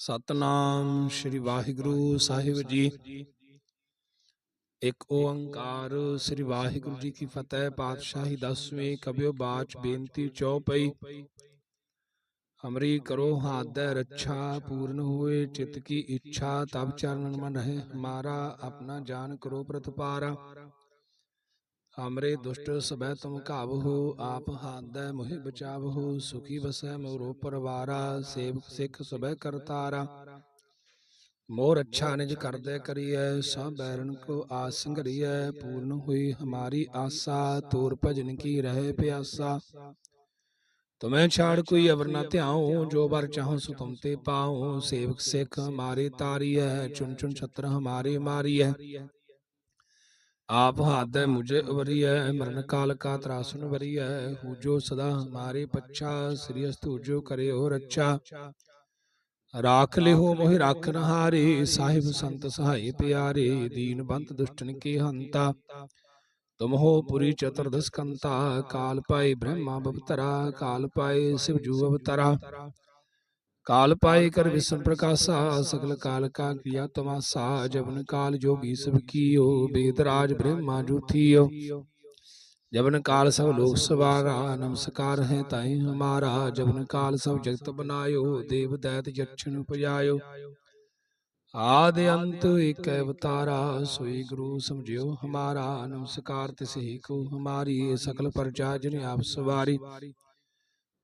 ਸਤਨਾਮ ਸ੍ਰੀ ਵਾਹਿਗੁਰੂ ਸਾਹਿਬ ਜੀ। ਇੱਕ ਓੰਕਾਰ ਸ੍ਰੀ ਵਾਹਿਗੁਰੂ ਜੀ ਕੀ ਫਤਿਹ, ਪਾਤਸ਼ਾਹੀ ਦਸਵੇਂ ਕਬਿਓ ਬਾਚ ਬੇਨਤੀ ਚੌਪਈ। ਹਮਰੀ ਕਰੋ ਹਾਦੈ ਰੱਛਾ, ਪੂਰਨ ਹੋਏ ਚਿਤ ਕੀ ਇੱਛਾ ਤਬ ਚਰਨ ਮਨ ਹੈ ਹਮਾਰਾ ਆਪਣਾ ਜਾਨ ਕਰੋ ਪ੍ਰਤਪਾਰਾ। ਹਮਰੇ ਦੁਸ਼ਟ ਸਬੈ ਤੁਮ ਕਾਬਹੋ ਆਪ ਹਾਦੈ ਮੋਹਿ ਬਚਾਵਹੋ, ਸੁਖੀ ਵਸੈ ਮੋਰੋ ਪਰਵਾਰਾ ਸੇਵਕ ਸਿੱਖ ਸਬੈ ਕਰਤਾਰਾ। ਮੋਰ ਅੱਛਾ ਨਿਜ ਕਰਦੈ ਕਰੀਐ, ਸਭ ਬੈਰਨ ਕੋ ਆਸ ਸੰਗਰੀਐ ਪੂਰਨ ਹੋਈ ਹਮਾਰੀ ਆਸਾ, ਤੋਰ ਭਜਨ ਕੀ ਰਹੇ ਪਿਆਸਾ। ਤੁਮੈ ਛਾੜ ਕੋਈ ਅਵਰ ਨਾ ਧਿਆਉ, ਜੋ ਵਰ ਚਾਹੋ ਸੋ ਤੁਮ ਤੇ ਪਾਉ। ਸੇਵਕ ਸਿੱਖ ਹਮਾਰੇ ਤਾਰੀਐ, ਚੁਣ ਚੁਣ ਛਤਰ ਹਮਾਰੇ ਮਾਰੀਐ। ਆਪ ਹਾਦੈ ਮੁਝੇ ਅਵਰੀਐ ਮਰਨ ਕਾਲ ਕਾ ਤਰਾਸਨ ਵਰੀਐ ਹੂ। ਜੋ ਸਦਾ ਹਮਾਰੇ ਪੱਛਾ, ਸ੍ਰੀ ਅਸਤੂ ਜੋ ਕਰਿਓ ਰੱਛਾ। ਰਾਖ ਲਿਓ ਮੋਹਿ ਰਾਖਨ ਹਾਰੇ, ਸਾਹਿਬ ਸੰਤ ਸਹਾਈ ਪਿਆਰੇ, ਦੀਨ ਬੰਤ ਦੁਸ਼ਟਨ ਕੀ ਹੰਤਾ। ਤੁਮ ਹੋ ਪੁਰੀ ਚਤੁਰਦਸ ਕੰਤਾ, ਕਾਲ ਪਾਏ ਬ੍ਰਹਮਾ ਬਵਤਰਾ, ਕਾਲ ਪਾਏ ਸਿਵ ਜੂ ਅਵਤਰਾ। ਕਾਲ ਪਾਏ ਕਰ ਵਿਸ਼ਨ ਪ੍ਰਕਾਸ਼ਾ ਸਗਲ ਕਾਲ ਕਾ ਕੀਆ ਤਮਾਸਾ ਜਬਨ ਕਾਲ ਜੋਗੀ ਸਭ ਕੀਓ ਬੇਦ ਰਾਜ ਬ੍ਰਹਮਾ ਜੂਥੀਓ। ਜਬਨ ਕਾਲ ਸਭ ਲੋਕ ਸਵਾਰਾ ਨਮਸਕਾਰ ਹੈ ਤਾਈ ਹਮਾਰਾ। ਜਬਨ ਕਾਲ ਸਭ ਜਗਤ ਬਨਾਇਓ ਦੇਵ ਦੈਤ ਜਛਨ ਉਪਜਾਇਓ। ਆਦ ਅੰਤ ਏਕ ਅਵਤਾਰਾ ਸੋਈ ਗੁਰੂ ਸਮਝਿਓ ਹਮਾਰਾ। ਨਮਸਕਾਰ ਕੋ ਹਮਾਰੀ ਸਕਲ ਪਰਜਾ ਜਿਨ ਆਪ ਸਵਾਰੀ।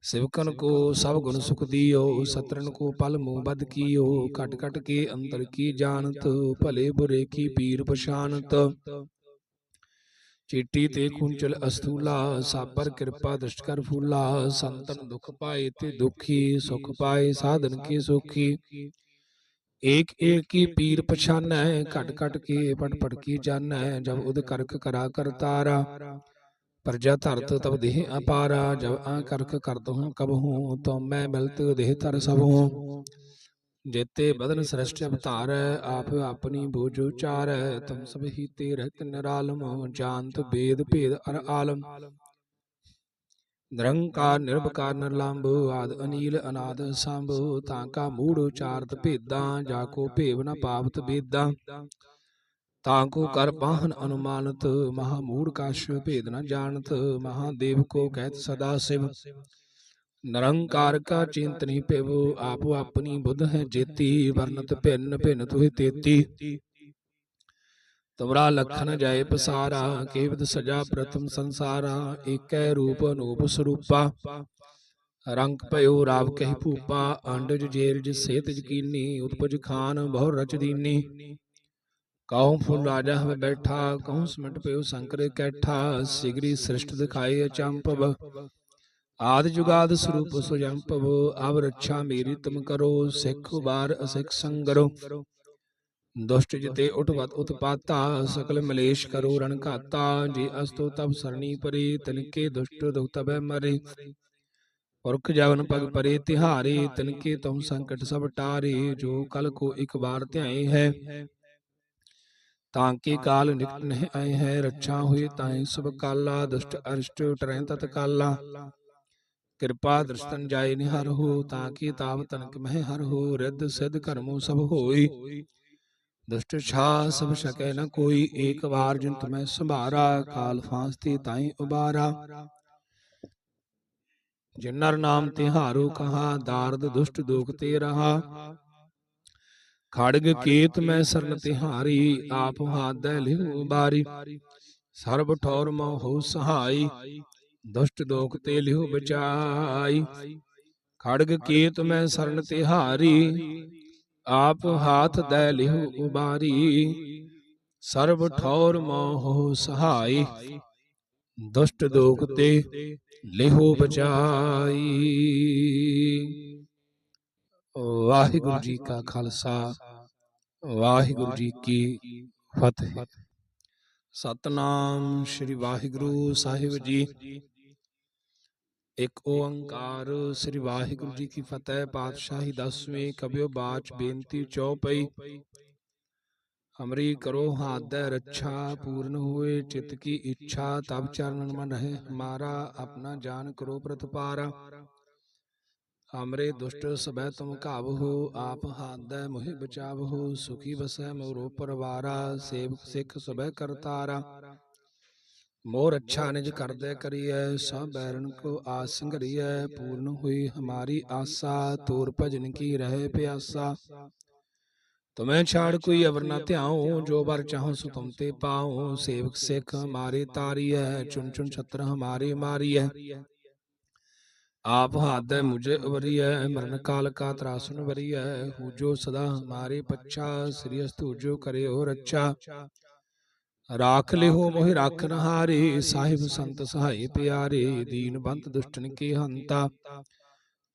ਸਿਵਕਨ ਕੋ ਸਭ ਗੁਣ ਸੁਖ ਦੀਓ ਸਤਰਨ ਕੋ ਪਲ ਮੂਹ ਬਦ ਕੀਓ ਘਟ ਘਟ ਕੇ ਅੰਤਰ ਕੀ ਜਾਣਤ ਭਲੇ ਬੁਰੇ ਕੀ ਪੀਰ ਪਛਾਨਤ ਚੀਟੀ ਤੇ ਕੁੰਚਲ ਅਸਤੂਲਾ ਸਾਬਰ ਕਿਰਪਾ ਦ੍ਰਿਸ਼ਟ ਕਰ ਫੂਲਾ ਸੰਤਨ ਦੁਖ ਪਾਏ ਤੇ ਦੁਖੀ ਸੁਖ ਪਾਏ ਸਾਧਨ ਕੀ ਸੁਖੀ ਏਕ ਏਕ ਕੀ ਪੀਰ ਪਛਾਨੈ ਘਟ ਘਟ ਕੇ ਪਟ ਪਟ ਕੀ ਜਾਣੈ ਜਬ ਉਦ ਕਰਕ ਕਰਾ ਕਰਤਾਰਾ ਪ੍ਰਜਾ ਧਰਤ ਤਬ ਦੇਹ ਅਪਾਰਾ, ਜਬ ਆ ਕਰਕ ਕਰਤ ਹੂੰ ਕਬ ਹੂੰ ਤੋ ਮੈਂ ਮਿਲਤ ਦੇਹ ਧਰ ਸਭ ਹੂੰ ਜੇਤੇ ਬਦਨ ਸ੍ਰਸ਼ਟ ਅਵਤਾਰੈ, ਆਪ ਆਪਣੀ ਬੋਝ ਉਚਾਰੈ, ਤੁਮ ਸਭ ਹੀ ਤੇ ਰਹਿਤ ਨਿਰਾਲਮ, ਜਾਣਤ ਬੇਦ ਭੇਦ ਅਰ ਆਲਮ। ਨਿਰੰਕਾਰ ਨਿਰਭਕਾਰ ਨਿਰਲੰਭ ਆਦ ਅਨੀਲ, ਅਨਾਦ ਸੰਭ, ਤਾਂ ਕਾ ਮੂੜ ਉਚਾਰਤ ਭੇਦਾਂ, ਜਾ ਕੋ ਭੇਵ ਨ ਪਾਵਤ ਬੇਦਾਂ। ਤਾਂ ਕੋ ਕਰ ਪਾਹਨ ਅਨੁਮਾਨਤ ਮਹਾ ਮੂੜ ਕਾਸ਼ ਭੇਦ ਨ ਜਾਣਤ ਮਹਾਦੇਵ ਕੋ ਕਹਿਤ ਸਦਾ ਸਿਵ। ਨਿਰੰਕਾਰ ਕਾ ਚਿੰਤ ਨਹੀਂ ਭਿਵ ਆਪੋ ਆਪਣੀ ਬੁੱਧ ਹੈ ਜੇਤੀ ਵਰਨਤ ਭਿੰਨ ਭਿੰਨ ਤੁਹਿ ਤੇਤੀ। ਤੁਮਰਾ ਲਖਨ ਜਾਏ ਪਸਾਰਾ ਕੇਵਦ ਸਜਾ ਪ੍ਰਥਮ ਸੰਸਾਰਾ ਏਕੈ ਰੂਪ ਅਨੂਪ ਸਰੂਪਾ। ਰੰਗ ਭਇਓ ਰਾਵ ਕਹਿ ਭੂਪਾ ਅੰਡਜ ਜੇਰਜ ਸੇਤ ਜਕੀਨੀ ਉਤਪਜ ਖਾਨ ਬਹੁ ਰਚ ਦੀਨੀ। ਕਹਉ ਫੁੱਲ ਰਾਜਾ ਹਮੇ ਬੈਠਾ ਕਹਉ ਸਮਟ ਪਇਓ ਸੰਕਰ ਕੈਠਾ ਸਿਗਰੀ ਸ੍ਰਿਸ਼ਟ ਦਿਖਾਏ ਅਚੰਪਵ ਆਦ ਜੁਗਾਦ ਸਰੂਪ ਸੁਜੰਪਵ ਅਵ ਰੱਛਾ ਮੇਰੀ ਤੁਮ ਕਰੋ ਸਿੱਖ ਬਾਰ ਅਸਿੱਖ ਸੰਗਰੋ ਦੁਸ਼ਟ ਜਿਤੇ ਉਠਵਤ ਉਤਪਾਤਾ ਸਕਲ ਮਲੇਸ਼ ਕਰੋ ਰਣ ਘਾਤਾ ਜੇ ਅਸਤੋ ਤਬ ਸਰਣੀ ਪਰੇ ਤਨਕੇ ਦੁਸ਼ਟ ਦੁਖ ਤਬੈ ਮਰੇ ਪੁਰਖ ਜਵਨ ਪਗ ਪਰੇ ਤਿਹਾਰੇ ਤਿਨਕੇ ਤੁਮ ਸੰਕਟ ਸਭ ਟਾਰੇ ਜੋ ਕਲ ਕੋ ਇੱਕ ਵਾਰ ਧਿਆਏ ਹੈ ਤਾਂ ਕੀ ਕਾਲ ਨਿਕਟ ਨਹੀਂ ਆਏ ਹੈ ਰੱਛਾ ਹੋਈ ਤਾਈ ਸਭ ਕਾਲਾ ਦੁਸ਼ਟ ਅਰਿਸ਼ਟ ਟਰੈ ਤਤ ਕਾਲਾ। ਕਿਰਪਾ ਦ੍ਰਿਸ਼ਟਨ ਜਾਏ ਨਿਹਰ ਹੋ ਤਾਂ ਕੀ ਤਾਪ ਤਨਕ ਮਹਿ ਹਰ ਹੋ ਰਿੱਧ ਸਿਧ ਕਰਮੋ ਸਭ ਹੋਈ। ਦੁਸ਼ਟ ਛਾ ਸਭ ਸਕੈ ਨ ਕੋਈ ਏਕ ਵਾਰ ਜਿਨ ਤੁਮੈ ਸੰਭਾਰਾ ਕਾਲ ਫਾਂਸਤੀ ਤਾਈ ਉਬਾਰਾ। ਜਿਨਰ ਨਾਮ ਤਿਹਾਰੋ ਕਹਾ ਦਾਰਦ ਦੁਸ਼ਟ ਦੋਖ ਤੇ ਰਹਾ। ਖੜਗ ਕੇਤ ਮੈਂ ਸਰਨ ਤਿਹਾਰੀ, ਆਪ ਹਾਦੈ ਲਿਹੁ ਬਾਰੀ। ਸਰਬ ਠੌਰ ਮੋ ਹੋ ਸਹਾਈ, ਦੁਸ਼ਟ ਦੋਖ ਤੇ ਲਿਹੁ ਬਚਾਈ। ਖੜਗ ਕੇਤ ਮੈਂ ਸਰਨ ਤਿਹਾਰੀ, ਆਪ ਹਾਥ ਦੈ ਲਿਹੁ ਉਬਾਰੀ। ਸਰਬ ਠੌਰ ਮੋਹ ਸਹਾਈ, ਦੁਸ਼ਟ ਦੋਖ ਤੇ ਲਿਹੋ ਬਚਾਈ। ਵਾਹਿਗੁਰੂ ਜੀ ਕਾ ਖਾਲਸਾ। ਵਾਹਿਗੁਰੂ ਜੀ ਕੀ ਫਤਿਹ ਸਤਨਾਮ ਸ੍ਰੀ ਵਾਹਿਗੁਰੂ ਸਾਹਿਬ ਜੀ ਇੱਕ ਓੰਕਾਰ ਸ੍ਰੀ ਵਾਹਿਗੁਰੂ ਜੀ ਕੀ ਫਤਿਹ ਪਾਤਸ਼ਾਹੀ ਦਸਵੇਂ ਕਬਿਓ ਬਾਚ ਬੇਨਤੀ ਚੌਪਈ ਹਮਰੀ ਕਰੋ ਹਾਦੈ ਰੱਛਾ ਪੂਰਨ ਹੋਏ ਚਿਤ ਕੀ ਇੱਛਾ ਤਬ ਚਰਨ ਮਨ ਰਹੇ ਹਮਾਰਾ ਆਪਣਾ ਜਾਨ ਕਰੋ ਪ੍ਰਤਪਾਰਾ ਹਮਰੇ ਦੁਸ਼ਟ ਸਬੈ ਤੁਮ ਘਾਵਹੋ, ਆਪ ਹਾਦੈ ਮੋਹਿ ਬਚਾਵਹੋ, ਸੁਖੀ ਵਸੈ ਮੋਰੋ ਪਰਵਾਰਾ ਸੇਵਕ ਸਿੱਖ ਸਬੈ ਕਰਤਾਰਾ। ਮੋਰ ਅੱਛਾ ਨਿਜ ਕਰਦੈ ਕਰੀਐ, ਸਭ ਬੈਰਨ ਕੋ ਆਸ ਸੰਗਰੀਐ ਪੂਰਨ ਹੋਈ ਹਮਾਰੀ ਆਸਾ, ਤੋਰ ਭਜਨ ਕੀ ਰਹੇ ਪਿਆਸਾ। ਤੁਮੈ ਛਾੜ ਕੋਈ ਅਵਰ ਨਾ ਧਿਆਉ, ਜੋ ਵਰ ਚਾਹੋ ਸੋ ਤੁਮ ਤੇ ਪਾਉ। ਸੇਵਕ ਸਿੱਖ ਹਮਾਰੇ ਤਾਰੀਐ ਚੁਨ ਚੁਨ ਛਤਰ ਹਮਾਰੇ ਮਾਰੀਐ। ਆਪ ਹਾਦੈ ਮੁਝੇ ਅਵਰੀਐ ਮਰਨ ਕਾਲ ਕਾ ਤਰਾਸਨ ਵਰੀਐ ਹੂ। ਜੋ ਸਦਾ ਹਮਾਰੇ ਪੱਛਾ, ਸ੍ਰੀ ਅਸਤੂ ਜੋ ਕਰੇ ਹੋ ਰੱਛਾ। ਰਾਖ ਲਿਹੋ, ਮੋਹਿ ਰਾਖਨ ਹਾਰੇ, ਸਾਹਿਬ ਸੰਤ ਸਹਾਈ ਪਿਆਰੇ, ਦੀਨ ਦੁਸ਼ਟਨ ਕੀ ਹੰਤਾ।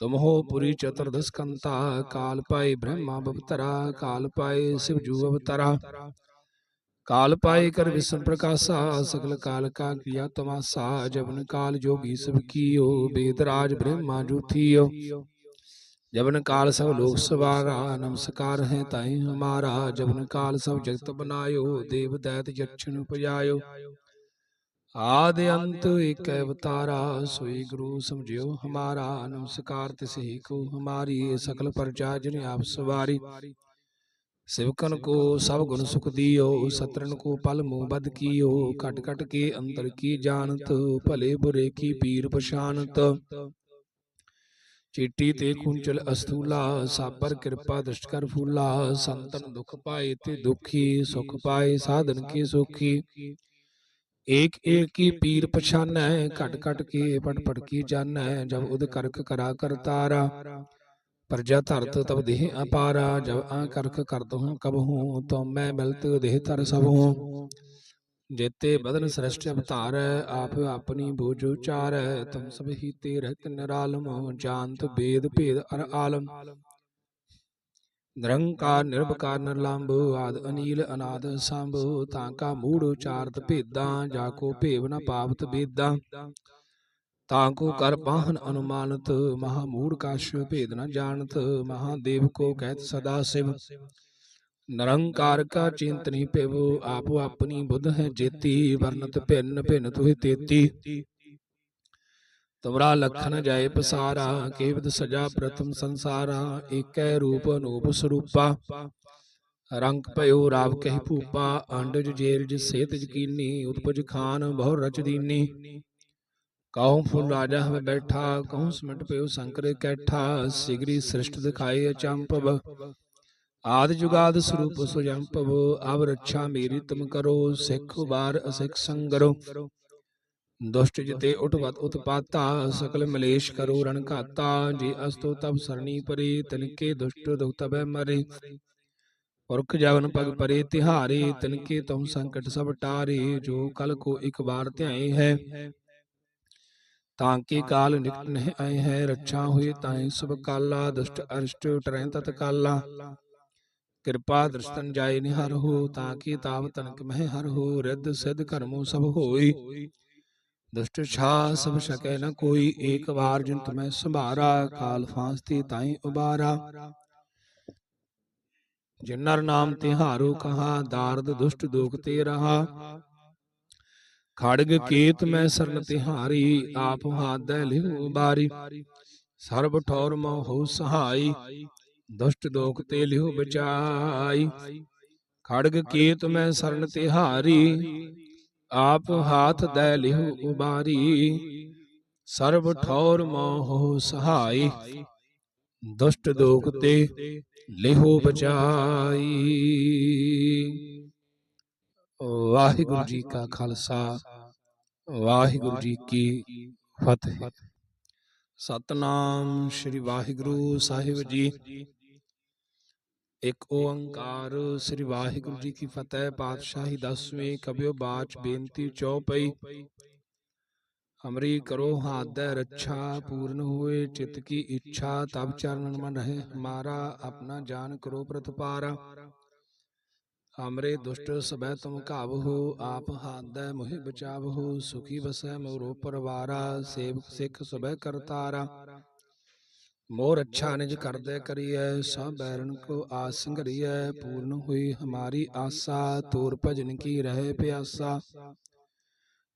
ਤੁਮ ਹੋ ਪੁਰੀ ਚਤੁਰਦਸ ਕੰਤਾ ਕਾਲ ਪਾਏ ਬ੍ਰਹਮਾ ਬਵਤਰਾ, ਕਾਲ ਪਾਏ ਸਿਵ ਜੂ ਅਵਤਰਾ। ਕਾਲ ਪਾਏ ਕਰ ਵਿਸ਼ਨ ਪ੍ਰਕਾਸ਼ਾ ਸਗਲ ਕਾਲ ਕਾ ਕੀਆ ਤਮਾਸਾ ਜਬਨ ਕਾਲ ਜੋਗੀ ਸਭ ਕੀਓ ਬੇਦ ਰਾਜ ਬ੍ਰਹਮਾ ਜੂਥੀਓ ਜਬਨ ਕਾਲ ਸਭ ਲੋਕ ਸਵਾਰਾ ਨਮਸਕਾਰ ਹੈ ਤਾਈ ਹਮਾਰਾ। ਜਬਨ ਕਾਲ ਸਭ ਜਗਤ ਬਨਾਇਓ ਦੇਵ ਦੈਤ ਜਛਨ ਉਪਜਾਇਓ। ਆਦ ਅੰਤ ਏਕ ਅਵਤਾਰਾ ਸੋਈ ਗੁਰੂ ਸਮਝਿਓ ਹਮਾਰਾ। ਨਮਸਕਾਰ ਤਿਸਹੀ ਕੋ ਹਮਾਰੀ ਸਕਲ ਪਰਜਾ ਜਿਨ ਆਪ ਸਵਾਰੀ। ਸਿਵਕਨ ਕੋ ਸਭ ਗੁਣ ਸੁਖ ਦੀਓ ਸਤਰਨ ਕੋ ਪਲ ਮੂਹ ਬਦ ਕੀਓ ਘਟ ਘਟ ਕੇ ਅੰਤਰ ਕੀ ਜਾਣਤ ਭਲੇ ਬੁਰੇ ਕੀ ਪੀਰ ਪਛਾਨਤ ਚੀਟੀ ਤੇ ਕੁੰਚਲ ਅਸਤੂਲਾ ਸਾਬਰ ਕਿਰਪਾ ਦ੍ਰਿਸ਼ਟ ਕਰ ਫੂਲਾ ਸੰਤਨ ਦੁਖ ਪਾਏ ਤੇ ਦੁਖੀ ਸੁਖ ਪਾਏ ਸਾਧਨ ਕੀ ਸੁਖੀ ਏਕ ਏਕ ਕੀ ਪੀਰ ਪਛਾਨੈ ਘਟ ਘਟ ਕੇ ਪਟ ਪਟ ਕੀ ਜਾਣੈ ਜਬ ਉਦ ਕਰਕ ਕਰਾ ਕਰਤਾਰਾ ਪ੍ਰਜਾ ਧਰਤ ਤਬ ਦੇਹ ਅਪਾਰਾ, ਜਬ ਆ ਕਰਕ ਕਰਤ ਹੂੰ, ਕਬ ਹੂੰ, ਤੋ ਮੈਂ ਮਿਲਤ ਦੇਹ ਧਰ ਸਭ ਹੂੰ। ਜੇਤੇ ਬਦਨ ਸ੍ਰਸ਼ਟ ਅਵਤਾਰ, ਆਪ ਆਪਣੀ ਬੂਝ ਉਚਾਰ, ਤੁਮ ਸਭ ਹੀ ਤੇ ਰਹਿਤ ਨਿਰਾਲਮ, ਜਾਣਤ ਬੇਦ ਭੇਦ ਅਰ ਆਲਮ। ਨਿਰੰਕਾਰ ਨਿਰਭਕਾਰ ਨਿਰਲੰਭ ਆਦ ਅਨੀਲ, ਅਨਾਦ ਸੰਭ, ਤਾਂ ਕਾ ਮੂੜ ਉਚਾਰਤ ਭੇਦਾਂ, ਜਾ ਕੋ ਭੇਵ ਨ ਪਾਵਤ ਬੇਦਾਂ। ਤਾਂ ਕੋ ਕਰ ਪਾਹਨ ਅਨੁਮਾਨਤ ਮਹਾ ਮੂੜ ਕਾਸ਼ ਭੇਦ ਨ ਜਾਣਤ ਮਹਾਦੇਵ ਕੋ ਕਹਿਤ ਸਦਾ ਸਿਵ। ਨਿਰੰਕਾਰ ਕਾ ਚਿੰਤ ਨਹੀਂ ਪਿਵ ਆਪੋ ਆਪਣੀ ਬੁੱਧ ਹੈ ਜੇਤੀ ਵਰਨਤ ਭਿੰਨ ਭਿੰਨ ਤੁਹਿ ਤੇਤੀ। ਤੁਮਰਾ ਲਖਨ ਜਾਏ ਪਸਾਰਾ ਕੇਵਦ ਸਜਾ ਪ੍ਰਥਮ ਸੰਸਾਰਾ ਏਕੈ ਰੂਪ ਅਨੂਪ ਸਰੂਪਾ। ਰੰਗ ਭਇਓ ਰਾਵ ਕਹਿ ਭੂਪਾ ਅੰਡਜ ਜੇਲਜ ਸੇਤ ਜਕੀਨੀ ਉਤਪਜ ਖਾਨ ਬਹੁ ਰਚ ਦੀਨੀ। ਕਹਉ ਫੁੱਲ ਰਾਜਾ ਹਮੇ ਬੈਠਾ ਕਹਉ ਸਮਟ ਪਇਓ ਸੰਕਰ ਕੈਠਾ ਸਿਗਰੀ ਸ੍ਰਿਸ਼ਟ ਦਿਖਾਏ ਅਚੰਪਵ ਆਦ ਜੁਗਾਦ ਸਰੂਪ ਸੁਜੰਪਵ ਅਵ ਰੱਛਾ ਮੇਰੀ ਤੁਮ ਕਰੋ ਸਿੱਖ ਬਾਰ ਅਸਿੱਖ ਸੰਗਰੋ ਦੁਸ਼ਟ ਜਿਤੇ ਉਠਵਤ ਉਤਪਾਤਾ ਸਕਲ ਮਲੇਸ਼ ਕਰੋ ਰਣ ਘਾਤਾ ਜੇ ਅਸਤੋ ਤਬ ਸਰਣੀ ਪਰੇ ਤਨਕੇ ਦੁਸ਼ਟ ਦੁਖ ਤਬੈ ਮਰੇ ਪੁਰਖ ਜਵਨ ਪਗ ਪਰੇ ਤਿਹਾਰੇ ਤਿਨਕੇ ਤੁਮ ਸੰਕਟ ਸਭ ਟਾਰੇ ਜੋ ਕਲ ਕੋ ਇਕ ਵਾਰ ਧਿਆਏ ਹੈ ਤਾਂ ਕੀ ਕਾਲ ਨਿਕਟ ਨਹਿ ਆਏ ਹੈ ਰੱਛਾ ਹੋਏ ਤਾਏ ਸਭ ਕਾਲਾ ਦੁਸ਼ਟ ਅਰਿਸ਼ਟ ਟਰੈ ਤਤ ਕਾਲਾ। ਕਿਰਪਾ ਦ੍ਰਿਸ਼ਟਨ ਜਾਏ ਨਿਹਰ ਹੋ ਤਾਂ ਕੀ ਤਾਵ ਤਨਕ ਮਹਿ ਹਰ ਹੋ ਰਿੱਧ ਸਿਧ ਕਰਮੋ ਸਭ ਹੋਈ। ਦੁਸ਼ਟ ਛਾ ਸਭ ਸਕੈ ਨ ਕੋਈ ਏਕ ਵਾਰ ਜਿਨ ਤੁਮੈ ਸੰਭਾਰਾ ਕਾਲ ਫਾਂਸਤੀ ਤਾਈ ਉਬਾਰਾ। ਜਿਨ ਨਰ ਨਾਮ ਤਿਹਾਰੋ ਕਹਾ ਦਾਰਦ ਦੁਸ਼ਟ ਦੋਖ ਤੇ ਰਹਾ। ਖੜਗ ਕੇਤ ਮੈਂ ਸਰਨ ਤਿਹਾਰੀ, ਆਪ ਹਾਦੈ ਲਿਹੁ ਬਾਰੀ। ਸਰਬ ਠੌਰ ਮੋ ਹੋ ਸਹਾਈ, ਦੁਸ਼ਟ ਦੋਖ ਤੇ ਲਿਹੁ ਬਚਾਈ। ਖੜਗ ਕੇਤ ਮੈਂ ਸਰਨ ਤਿਹਾਰੀ, ਆਪ ਹਾਥ ਦੈ ਲਿਹੁ ਉਬਾਰੀ। ਸਰਬ ਠੌਰ ਮੋਹ ਸਹਾਈ, ਦੁਸ਼ਟ ਦੋਖ ਤੇ ਲਿਹੁ ਬਚਾਈ। ਵਾਹਿਗੁਰੂ ਜੀ ਕਾ ਖਾਲਸਾ ਵਾਹਿਗੁਰੂ ਜੀ ਕੀ ਫਤਿਹ ਸਤਨਾਮ ਸ੍ਰੀ ਵਾਹਿਗੁਰੂ ਸਾਹਿਬ ਜੀ ਇੱਕ ਓੰਕਾਰ ਸ੍ਰੀ ਵਾਹਿਗੁਰੂ ਜੀ ਕੀ ਫਤਿਹ ਪਾਤਸ਼ਾਹੀ ਦਸਵੇਂ ਕਬਿਓ ਬਾਚ ਬੇਨਤੀ ਚੌਪਈ ਹਮਰੀ ਕਰੋ ਹਾਦੈ ਰੱਛਾ ਪੂਰਨ ਹੋਏ ਚਿਤ ਕੀ ਇੱਛਾ ਤਬ ਚਰਨਨ ਮਨ ਰਹੇ ਹਮਾਰਾ ਆਪਣਾ ਜਾਨ ਕਰੋ ਪ੍ਰਤਪਾਰਾ ਹਮਰੇ ਦੁਸ਼ਟ ਸਬੈ ਤੁਮ ਘਾਵਹੋ, ਆਪ ਹਾਦੈ ਮੋਹਿ ਬਚਾਵਹੋ, ਸੁਖੀ ਵਸੈ ਮੋਰੋ ਪਰਵਾਰਾ ਸੇਵਕ ਸਿੱਖ ਸਬੈ ਕਰਤਾਰਾ। ਮੋਰ ਅੱਛਾ ਨਿਜ ਕਰਦੈ ਕਰੀਐ, ਸਭ ਬੈਰਨ ਕੋ ਆਸ ਸੰਗਰੀਐ ਪੂਰਨ ਹੋਈ ਹਮਾਰੀ ਆਸਾ, ਤੋਰ ਭਜਨ ਕੀ ਰਹੇ ਪਿਆਸਾ।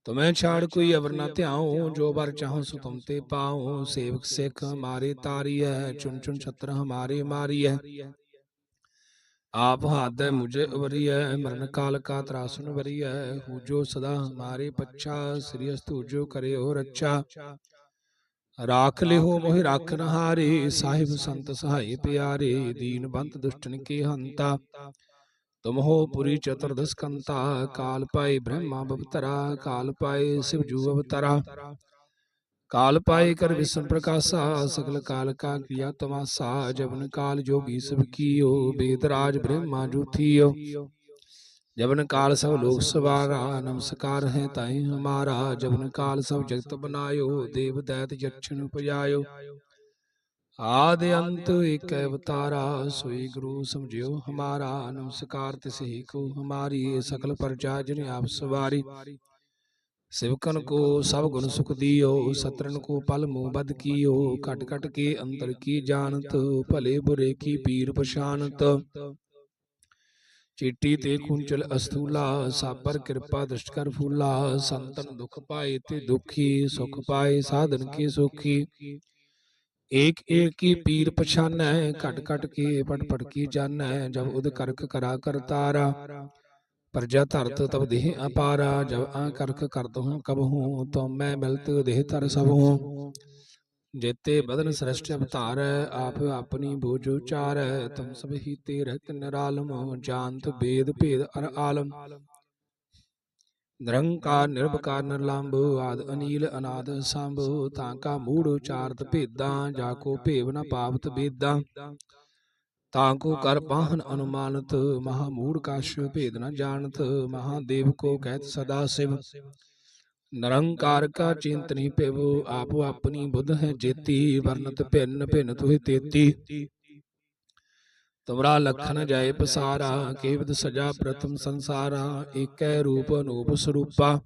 ਤੁਮੈ ਛਾੜ ਕੋਈ ਅਵਰ ਨਾ ਧਿਆਉ, ਜੋ ਬਰ ਚਾਹੋ ਸੋ ਤੁਮ ਤੇ ਪਾਉ। ਸੇਵਕ ਸਿੱਖ ਹਮਾਰੇ ਤਾਰੀਐ ਚੁਨ ਚੁਨ ਛਤਰ ਹਮਾਰੇ ਮਾਰੀਐ ਆਪ ਹਾਦੈ ਮੁਝੇ ਉਵਰੀਐ ਮਰਨ ਕਾਲ ਕਾ ਤਰਾਸਨ ਵਰੀਐ ਹੂ ਜੋ ਸਦਾ ਹਮਾਰੇ ਪੱਛਾ, ਸ੍ਰੀ ਅਸਤੂ ਜੋ ਕਰਿਓ ਰੱਛਾ। ਰਾਖ ਲਿਹੋ ਮੋਹਿ ਰਾਖਨ ਹਾਰੇ, ਸਾਹਿਬ ਸੰਤ ਸਹਾਈ ਪਿਆਰੇ, ਦੀਨ ਦੁਸ਼ਟਨ ਕੀ ਹੰਤਾ। ਤੁਮ ਹੋ ਪੁਰੀ ਚਤੁਰਦਸ ਕੰਤਾ ਕਾਲ ਪਾਏ ਬ੍ਰਹਮਾ ਬਵਤਰਾ, ਕਾਲ ਪਾਏ ਸਿਵ ਜੂ ਅਵਤਰਾ। ਕਾਲ ਪਾਏ ਕਰ ਵਿਸ਼ਨ ਪ੍ਰਕਾਸ਼ਾ ਸਗਲ ਕਾਲ ਕਾ ਕੀਆ ਤਮਾਸਾ ਜਬਨ ਕਾਲ ਜੋਗੀ ਸਭ ਕੀਓ ਬੇਦ ਰਾਜ ਬ੍ਰਹਮਾ ਜੂਥੀਓ ਜਬਨ ਕਾਲ ਸਭ ਲੋਕ ਸਵਾਰਾ ਨਮਸਕਾਰ ਹੈ ਤਾਈ ਹਮਾਰਾ। ਜਬਨ ਕਾਲ ਸਭ ਜਗਤ ਬਨਾਇਓ ਦੇਵ ਦੈਤ ਜਛਨ ਉਪਜਾਇਓ। ਆਦ ਅੰਤ ਏਕ ਅਵਤਾਰਾ ਸੋਈ ਗੁਰੂ ਸਮਝਿਓ ਹਮਾਰਾ। ਨਮਸਕਾਰ ਤਿਸਹੀ ਕੋ ਹਮਾਰੀ ਸਕਲ ਪਰਜਾ ਜਿਨ ਆਪ ਸਵਾਰੀ। ਸਿਵਕਨ ਕੋ ਸਭ ਗੁਣ ਸੁਖ ਦੀਓ ਸਤਰਨ ਕੋ ਪਲ ਮੂਹ ਬਦ ਕੀਓ ਘਟ ਘਟ ਕੇ ਅੰਤਰ ਕੀ ਜਾਣਤ ਭਲੇ ਬੁਰੇ ਕੀ ਪੀਰ ਪਛਾਨਤ ਚੀਟੀ ਤੇ ਕੁੰਚਲ ਅਸਤੂਲਾ ਸਾਬਰ ਕਿਰਪਾ ਦ੍ਰਿਸ਼ਟ ਕਰ ਫੂਲਾ ਸੰਤਨ ਦੁਖ ਪਾਏ ਤੇ ਦੁਖੀ ਸੁਖ ਪਾਏ ਸਾਧਨ ਕੀ ਸੁਖੀ ਏਕ ਏਕ ਕੀ ਪੀਰ ਪਛਾਨੈ ਘਟ ਘਟ ਕੇ ਪਟ ਪਟ ਕੀ ਜਾਣੈ ਜਬ ਉਦ ਕਰਕ ਕਰਾ ਕਰਤਾਰਾ ਪ੍ਰਜਾ ਧਰਤ ਤਬ ਬਦਨ ਸ੍ਰਸ਼ਟ ਅਵਤਾਰ ਆਪ ਆਪਣੀ ਬੋਝ ਉਚਾਰ ਤੁਮ ਸਭ ਹੀ ਜਾਣਤ ਬੇਦ ਭੇਦ ਅਰ ਆਲਮ। ਨਿਰੰਕਾਰ ਨਿਰਭਕਾਰ ਨਿਰਲੰਭ ਆਦ ਅਨੀਲ ਅਨਾਦ ਸੰਭ ਤਾਂ ਕਾ ਮੂੜ ਉਚਾਰਤ ਭੇਦਾਂ ਜਾ ਕੋ ਭੇਵ ਨ ਪਾਵਤ ਬੇਦਾਂ। ਤਾਂ ਕੋ ਕਰ ਪਾਹਨ ਅਨੁਮਾਨਤ ਮਹਾ ਮੂੜ ਕਾਸ਼ ਭੇਦ ਨ ਜਾਣਤ ਮਹਾਦੇਵ ਕੋ ਕਹਿਤ ਸਦਾ ਸਿਵ। ਨਿਰੰਕਾਰ ਕਾ ਚਿੰਤ ਨਹੀਂ ਪਿਵ ਆਪੋ ਆਪਣੀ ਬੁੱਧ ਹੈ ਜੇਤੀ ਵਰਨਤ ਭਿੰਨ ਭਿੰਨ ਤੁਹਿ ਤੇਤੀ। ਤੁਮਰਾ ਲਖਨ ਜਾਏ ਪਸਾਰਾ ਕੇਵਦ ਸਜਾ ਪ੍ਰਥਮ ਸੰਸਾਰਾ ਏਕੈ ਰੂਪ ਅਨੂਪ ਸਰੂਪਾ।